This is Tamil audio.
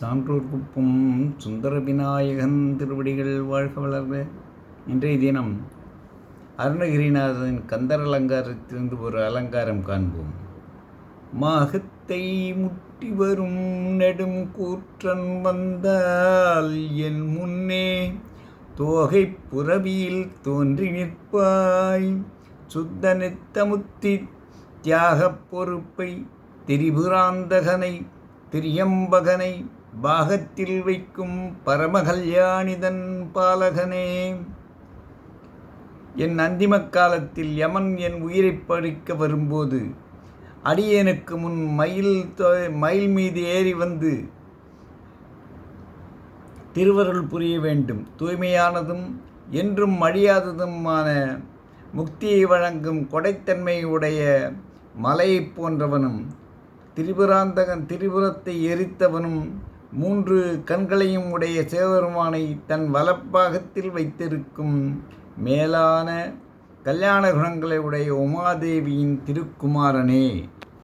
சான்றோர் குப்பம் சுந்தர விநாயகன் திருவடிகள் வாழ்க வளர்க. இன்றைய தினம் அருணகிரிநாதன் கந்தர் அலங்காரத்திலிருந்து ஒரு அலங்காரம் காண்போம். மகத்தை முட்டி வரும் நெடும் கூற்றன் வந்தால் என் முன்னே தோகை புறவியில் தோன்றி நிற்பாய். சுத்த நித்தமுத்தி தியாகப் பொறுப்பை திரிபுராந்தகனை திரியம்பகனை பாகத்தில் வைக்கும் பரமகல்யாணிதன் பாலகனே. என் அந்திம காலத்தில் யமன் என் உயிரை பறிக்க வரும்போது அடியனுக்கு முன் மயில் மயில் மீது ஏறி வந்து திருவருள் புரிய வேண்டும். தூய்மையானதும் என்றும் அழியாததுமான முக்தியை வழங்கும் கொடைத்தன்மையுடைய மலையைப் போன்றவனும் திரிபுராந்தகன் திரிபுரத்தை எரித்தவனும் மூன்று கண்களையும் உடைய சிவபெருமானை தன் வலப்பாகத்தில் வைத்திருக்கும் மேலான கல்யாண குணங்களை உடைய உமாதேவியின் திருக்குமாரனே.